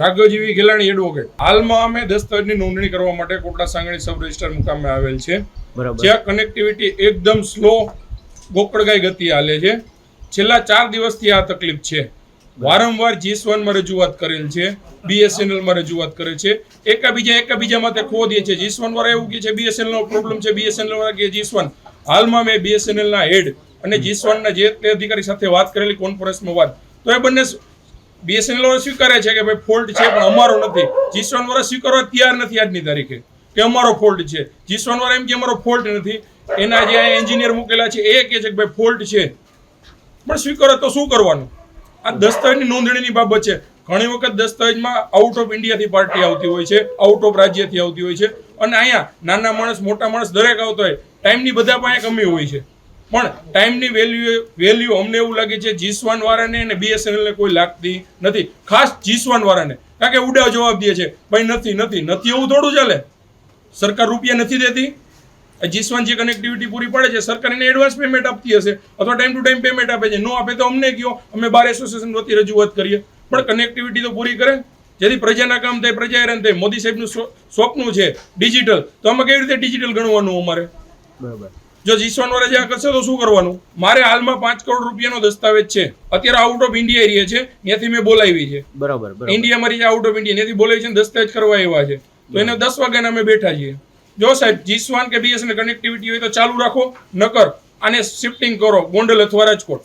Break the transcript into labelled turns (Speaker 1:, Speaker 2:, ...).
Speaker 1: રાઘવજીવી Gelani advocate હાલમાં અમે દસ્તાવેજની નોંધણી કરવા માટે કોટડા સાંગણી સબ રજિસ્ટર મુકામે આવેલ છે. જ્યાં કનેક્ટિવિટી એકદમ સ્લો ગોકળગાય ગતિ હાલે છે. છેલ્લા ચાર દિવસથી આ તકલીફ છે. વારંવાર જીએસ વનમાં રજૂઆત કરેલ છે. બીએસએનએલમાં રજૂઆત કરે છે. એકાબીજા એકાબીજા માટે ખો દે છે જીએસ વન વાળા એવું કહે છે બીએસએનએલનો પ્રોબ્લેમ છે. બીએસએનએલ વાળા કે જીએસ વન હાલમાં મેં બીએસએનએલના હેડ અને જીસ ના જે તે અધિકારી સાથે વાત કરેલી કોન્ફરન્સમાં વાત. તો એ બંને બીએસએનએલ સ્વીકારે છે કે ભાઈ ફોલ્ટ છે, પણ અમારો નથી. જીસવાન વાળા સ્વીકારવા તૈયાર નથી આજની તારીખે. કે અમારો ફોલ્ટ છે. જીસવાન વાળા એમ કે અમારો ફોલ્ટ નથી. એના જે એન્જિનિયર મૂકેલા છે, એ કહે છે કે ભાઈ ફોલ્ટ છે. પણ સ્વીકારો તો શું કરવાનું? આ દસ્તાવેજની નોંધણીની બાબત છે. ઘણી વખત દસ્તાવેજમાં આઉટ ઓફ ઇન્ડિયાથી પાર્ટી આવતી હોય છે આઉટ ઓફ રાજ્યથી આવતી હોય છે. અને અહીંયા નાના માણસ, મોટા માણસ દરેક આવતો હોય. ટાઈમની બધા પાસે કમી હોય છે. પણ ટાઈમની વેલ્યુ વેલ્યુ અમને એવું લાગે છે, જીસવાન વાળાને અને બીએસએનએલને કોઈ લાગતી નથી. ખાસ જીસવાન વાળાને. કારણ કે ઉડા જવાબ દે છે, ભાઈ, નથી નથી નથી એવું થોડું ચાલે. સરકાર રૂપિયા નથી દેતી. જીસવાન જે કનેક્ટિવિટી પૂરી પાડે છે, સરકાર એને એડવાન્સ પેમેન્ટ આપતી હશે, અથવા ટાઈમ ટુ ટાઈમ પેમેન્ટ આપે છે. નો આપે તો અમને કયો, અમે બાર એસોસિએશન વતી રજૂઆત કરીએ. પણ કનેક્ટિવિટી તો પૂરી કરે. જેથી પ્રજાના કામ થાય, પ્રજા હેરાન થાય. મોદી સાહેબનું સ્વપ્નું છે ડિજિટલ તો આમાં કેવી રીતે ડિજિટલ ગણવાનું અમારે?
Speaker 2: બરાબર.
Speaker 1: જો જીસવાન વાળા જે કરશે તો શું કરવાનું? મારે હાલમાં પાંચ કરોડ રૂપિયાનો દસ્તાવેજ છે. અત્યારે આઉટ ઓફ ઇન્ડિયા એરિયા છે. ત્યાંથી મેં બોલાવી છે.
Speaker 2: બરાબર
Speaker 1: ઇન્ડિયા મારી આઉટ ઓફ ઇન્ડિયા ત્યાંથી બોલાવી છે દસ્તાવેજ કરવા એવા છે. તો એને દસ વાગ્યાના અમે બેઠા છીએ. જો સાહેબ જીસવાન કે બીએસએનએલ કનેક્ટિવિટી હોય તો ચાલુ રાખો નકર આને શિફ્ટિંગ કરો ગોંડલ અથવા રાજકોટ.